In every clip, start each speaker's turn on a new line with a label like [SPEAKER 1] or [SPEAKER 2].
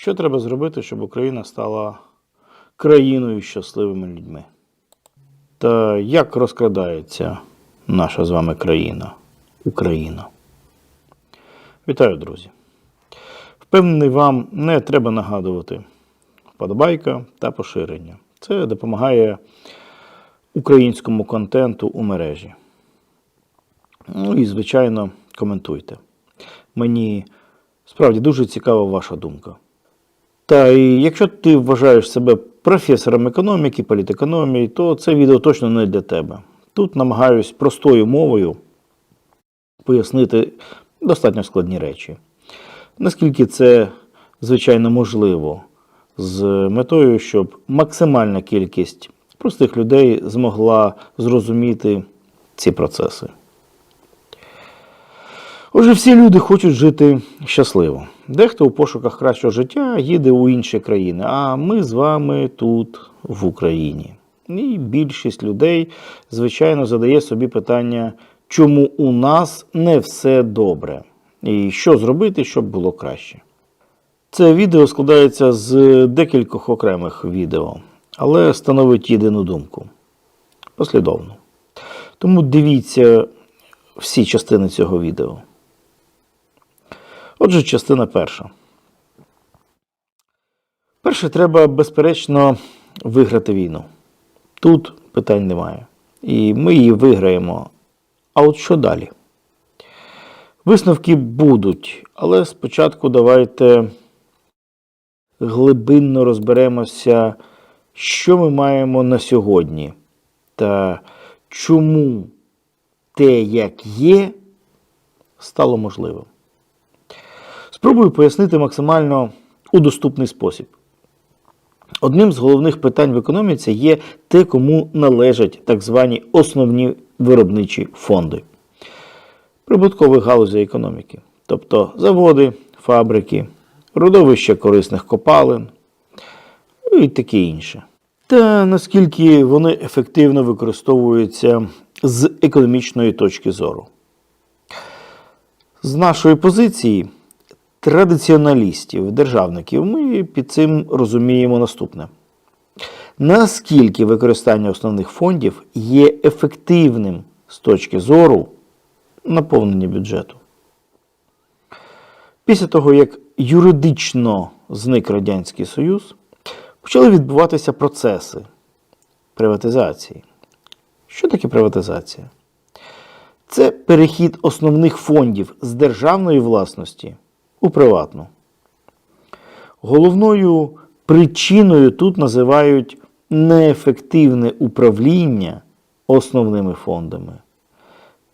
[SPEAKER 1] Що треба зробити, щоб Україна стала країною щасливими людьми? Та як розкрадається наша з вами країна, Україна? Вітаю, друзі! Впевнений, вам не треба нагадувати вподобайка та поширення. Це допомагає українському контенту у мережі. Ну і, звичайно, коментуйте. Мені справді дуже цікава ваша думка. Та і якщо ти вважаєш себе професором економіки, політекономії, то це відео точно не для тебе. Тут намагаюсь простою мовою пояснити достатньо складні речі. Наскільки це, звичайно, можливо, з метою, щоб максимальна кількість простих людей змогла зрозуміти ці процеси. Отже, всі люди хочуть жити щасливо. Дехто у пошуках кращого життя їде у інші країни, а ми з вами тут, в Україні. І більшість людей, звичайно, задає собі питання, чому у нас не все добре, і що зробити, щоб було краще. Це відео складається з декількох окремих відео, але становить єдину думку послідовно. Тому дивіться всі частини цього відео. Отже, частина перша. Перше, треба, безперечно, виграти війну. Тут питань немає. І ми її виграємо. А от що далі? Висновки будуть, але спочатку давайте глибинно розберемося, що ми маємо на сьогодні, та чому те, як є, стало можливим. Спробую пояснити максимально у доступний спосіб. Одним з головних питань в економіці є те, кому належать так звані основні виробничі фонди прибуткових галузей економіки, тобто заводи, фабрики, родовища корисних копалин і таке інше. Та наскільки вони ефективно використовуються з економічної точки зору. З нашої позиції традиціоналістів, державників, ми під цим розуміємо наступне. Наскільки використання основних фондів є ефективним з точки зору наповнення бюджету? Після того, як юридично зник Радянський Союз, почали відбуватися процеси приватизації. Що таке приватизація? Це перехід основних фондів з державної власності у приватну. Головною причиною тут називають неефективне управління основними фондами,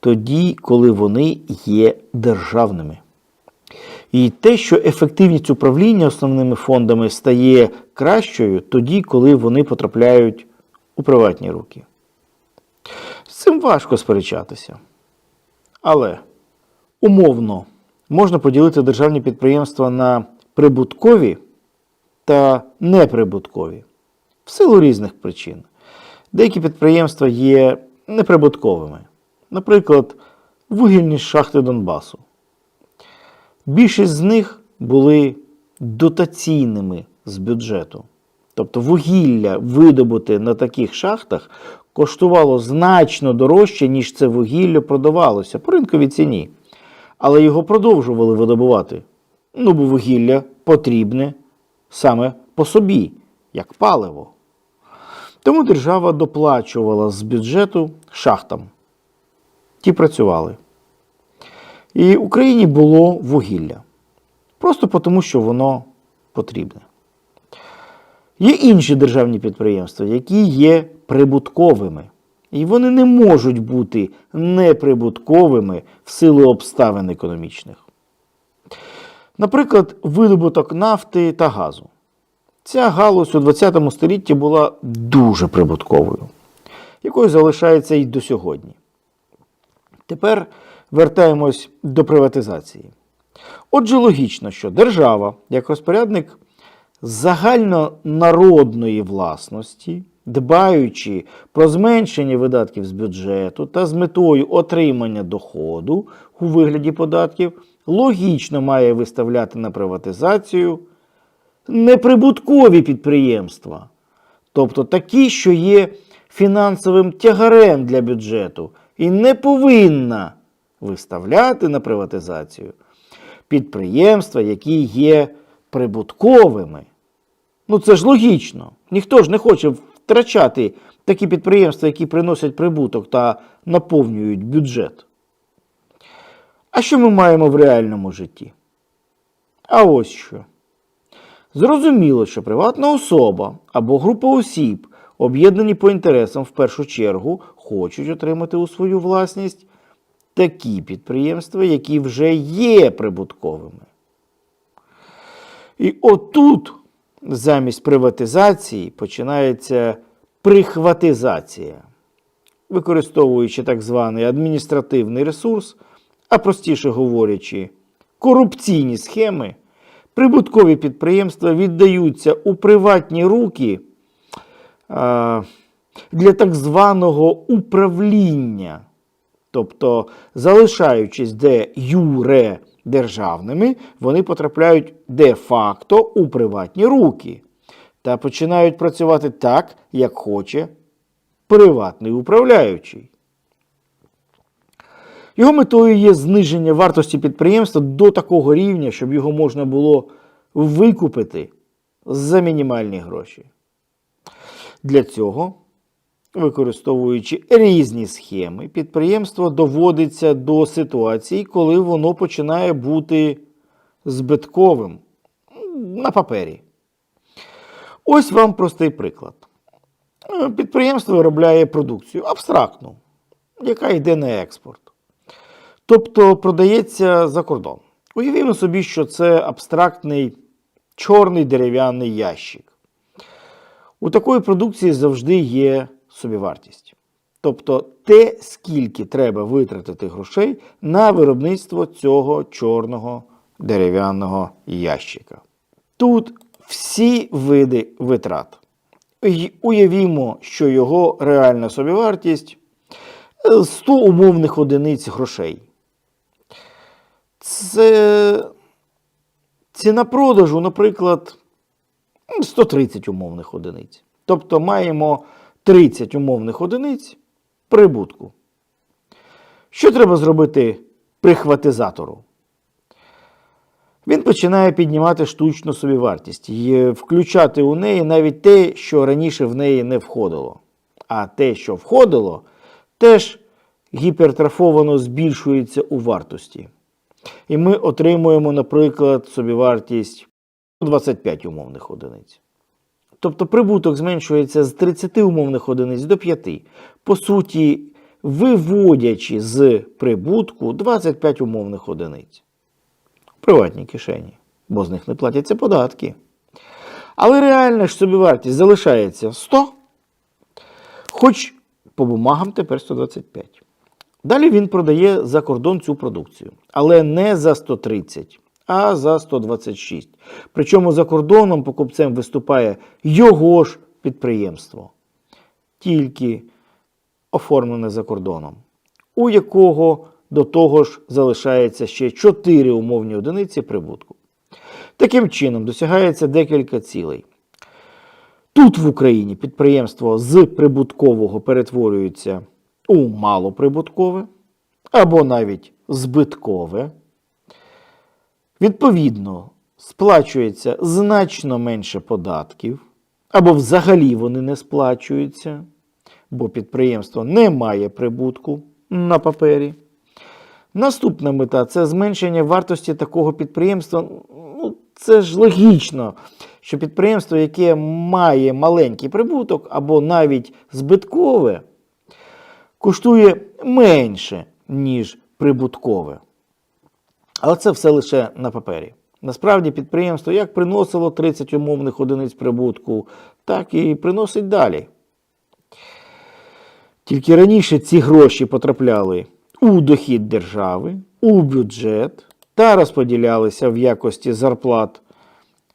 [SPEAKER 1] тоді, коли вони є державними. І те, що ефективність управління основними фондами стає кращою тоді, коли вони потрапляють у приватні руки. З цим важко сперечатися. Але умовно можна поділити державні підприємства на прибуткові та неприбуткові в силу різних причин. Деякі підприємства є неприбутковими, наприклад, вугільні шахти Донбасу. Більшість з них були дотаційними з бюджету. Тобто вугілля видобуте на таких шахтах коштувало значно дорожче, ніж це вугілля продавалося по ринковій ціні. Але його продовжували видобувати. Ну, бо вугілля потрібне саме по собі, як паливо. Тому держава доплачувала з бюджету шахтам. Ті працювали. І Україні було вугілля. Просто тому, що воно потрібне. Є інші державні підприємства, які є прибутковими. І вони не можуть бути неприбутковими в силу обставин економічних. Наприклад, видобуток нафти та газу. Ця галузь у ХХ столітті була дуже прибутковою, якою залишається і до сьогодні. Тепер вертаємось до приватизації. Отже, логічно, що держава, як розпорядник загальнонародної власності, дбаючи про зменшення видатків з бюджету та з метою отримання доходу у вигляді податків, логічно має виставляти на приватизацію неприбуткові підприємства, тобто такі, що є фінансовим тягарем для бюджету і не повинна виставляти на приватизацію підприємства, які є прибутковими. Ну це ж логічно. Ніхто ж не хоче втрачати такі підприємства, які приносять прибуток та наповнюють бюджет. А що ми маємо в реальному житті? А ось що. Зрозуміло, що приватна особа або група осіб, об'єднані по інтересам, в першу чергу, хочуть отримати у свою власність такі підприємства, які вже є прибутковими. І отут замість приватизації починається прихватизація, використовуючи так званий адміністративний ресурс, а простіше говорячи, корупційні схеми, прибуткові підприємства віддаються у приватні руки для так званого управління. Тобто, залишаючись де юре державними, вони потрапляють де-факто у приватні руки та починають працювати так, як хоче приватний управляючий. Його метою є зниження вартості підприємства до такого рівня, щоб його можна було викупити за мінімальні гроші. Для цього, використовуючи різні схеми, підприємство доводиться до ситуації, коли воно починає бути збитковим на папері. Ось вам простий приклад. Підприємство виробляє продукцію абстрактну, яка йде на експорт. Тобто продається за кордон. Уявімо собі, що це абстрактний чорний дерев'яний ящик. У такої продукції завжди є собівартість. Тобто те, скільки треба витратити грошей на виробництво цього чорного дерев'яного ящика. Тут всі види витрат. Уявімо, що його реальна собівартість е, 100 умовних одиниць грошей. Це ціна продажу, наприклад, 130 умовних одиниць. Тобто маємо 30 умовних одиниць прибутку. Що треба зробити прихватизатору? Він починає піднімати штучну собівартість і включати у неї навіть те, що раніше в неї не входило. А те, що входило, теж гіпертрафовано збільшується у вартості. І ми отримуємо, наприклад, собівартість 25 умовних одиниць. Тобто прибуток зменшується з 30 умовних одиниць до 5. По суті, виводячи з прибутку 25 умовних одиниць в приватній кишені, бо з них не платяться податки. Але реальна ж собівартість залишається 100, хоч по бумагам тепер 125. Далі він продає за кордон цю продукцію, але не за 130, а за 126. Причому за кордоном покупцем виступає його ж підприємство, тільки оформлене за кордоном, у якого до того ж залишається ще 4 умовні одиниці прибутку. Таким чином досягається декілька цілей. Тут в Україні підприємство з прибуткового перетворюється у малоприбуткове або навіть збиткове. Відповідно, сплачується значно менше податків, або взагалі вони не сплачуються, бо підприємство не має прибутку на папері. Наступна мета це зменшення вартості такого підприємства. Ну, це ж логічно, що підприємство, яке має маленький прибуток або навіть збиткове, коштує менше, ніж прибуткове. Але це все лише на папері. Насправді підприємство як приносило 30 умовних одиниць прибутку, так і приносить далі. Тільки раніше ці гроші потрапляли у дохід держави, у бюджет та розподілялися в якості зарплат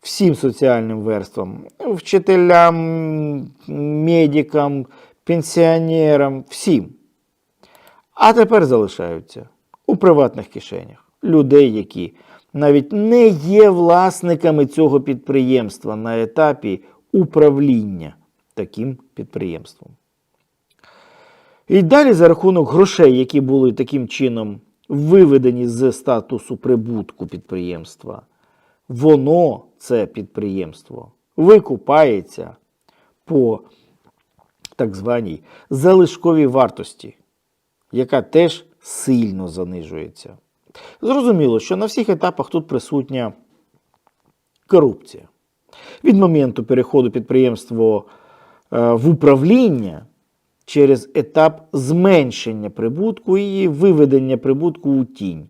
[SPEAKER 1] всім соціальним верствам, вчителям, медикам, пенсіонерам, всім. А тепер залишаються у приватних кишенях людей, які навіть не є власниками цього підприємства на етапі управління таким підприємством. І далі за рахунок грошей, які були таким чином виведені з статусу прибутку підприємства, воно, це підприємство, викупається по так званій залишковій вартості, яка теж сильно занижується. Зрозуміло, що на всіх етапах тут присутня корупція. Від моменту переходу підприємства е, в управління через етап зменшення прибутку і виведення прибутку у тінь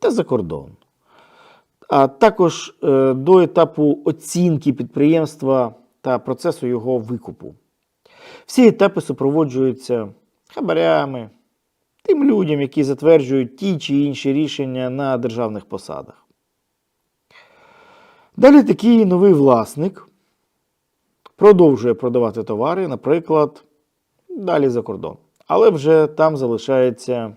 [SPEAKER 1] та за кордон. А також е, до етапу оцінки підприємства та процесу його викупу. Всі етапи супроводжуються хабарями, тим людям, які затверджують ті чи інші рішення на державних посадах. Далі такий новий власник продовжує продавати товари, наприклад, далі за кордон. Але вже там залишається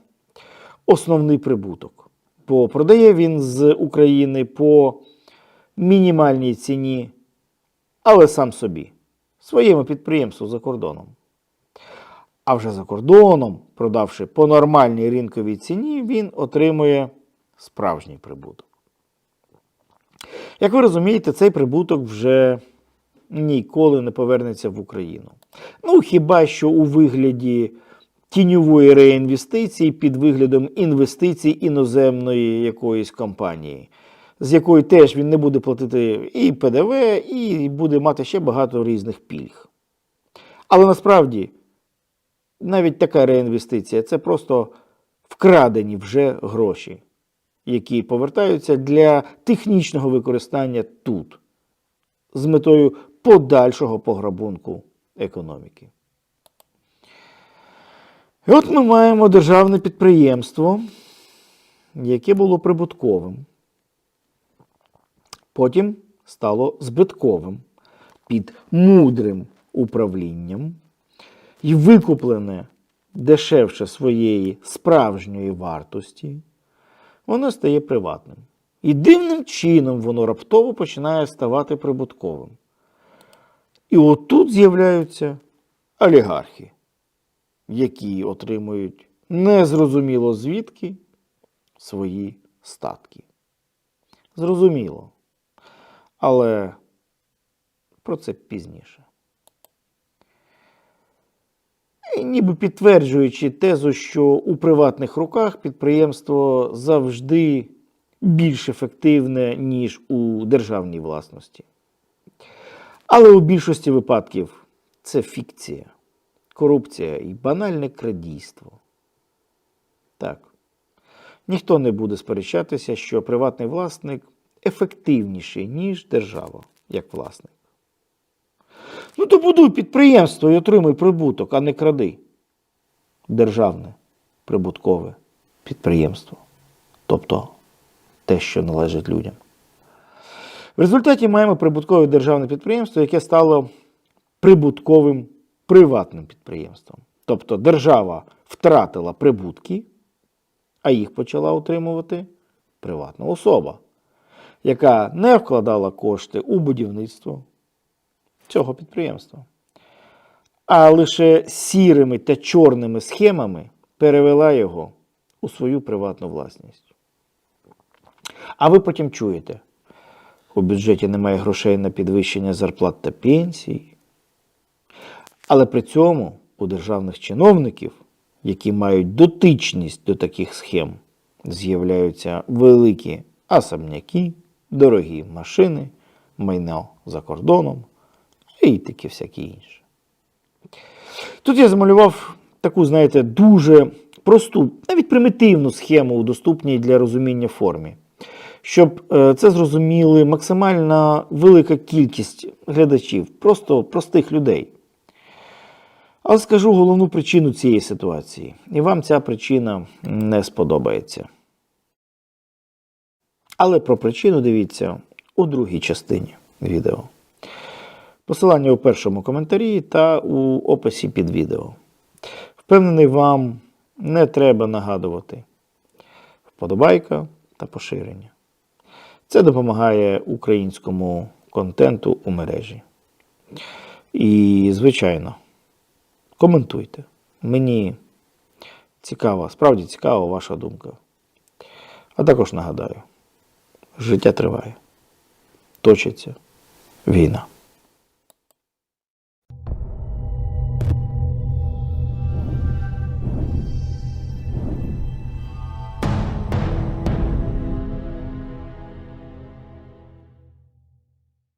[SPEAKER 1] основний прибуток. Бо продає він з України по мінімальній ціні, але сам собі, своєму підприємству за кордоном. А вже за кордоном, продавши по нормальній ринковій ціні, він отримує справжній прибуток. Як ви розумієте, цей прибуток вже ніколи не повернеться в Україну. Ну, хіба що у вигляді тіньової реінвестиції під виглядом інвестицій іноземної якоїсь компанії, з якої теж він не буде платити і ПДВ, і буде мати ще багато різних пільг. Але насправді навіть така реінвестиція це просто вкрадені вже гроші, які повертаються для технічного використання тут, з метою подальшого пограбунку економіки. І от ми маємо державне підприємство, яке було прибутковим. Потім стало збитковим під мудрим управлінням і викуплене дешевше своєї справжньої вартості, воно стає приватним. І дивним чином воно раптово починає ставати прибутковим. І отут з'являються олігархи, які отримують незрозуміло звідки свої статки. Зрозуміло. Але про це пізніше. І ніби підтверджуючи тезу, що у приватних руках підприємство завжди більш ефективне, ніж у державній власності. Але у більшості випадків це фікція, корупція і банальне крадійство. Так. Ніхто не буде сперечатися, що приватний власник ефективніший, ніж держава, як власник. Ну, то будуй підприємство і отримуй прибуток, а не кради. Державне прибуткове підприємство. Тобто те, що належить людям. В результаті маємо прибуткове державне підприємство, яке стало прибутковим приватним підприємством. Тобто держава втратила прибутки, а їх почала отримувати приватна особа, яка не вкладала кошти у будівництво цього підприємства, а лише сірими та чорними схемами перевела його у свою приватну власність. А ви потім чуєте, у бюджеті немає грошей на підвищення зарплат та пенсій. Але при цьому у державних чиновників, які мають дотичність до таких схем, з'являються великі особняки, дорогі машини, майно за кордоном і таке всяке інше. Тут я замалював таку, знаєте, дуже просту, навіть примітивну схему у доступній для розуміння формі щоб е, це зрозуміли максимально велика кількість глядачів, просто простих людей. Але скажу головну причину цієї ситуації. І вам ця причина не сподобається. Але про причину дивіться у другій частині відео. Посилання у першому коментарі та у описі під відео. Впевнений, вам не треба нагадувати вподобайка та поширення. Це допомагає українському контенту у мережі. І, звичайно, коментуйте. Мені цікава, справді цікава ваша думка. А також нагадаю, життя триває, точиться війна.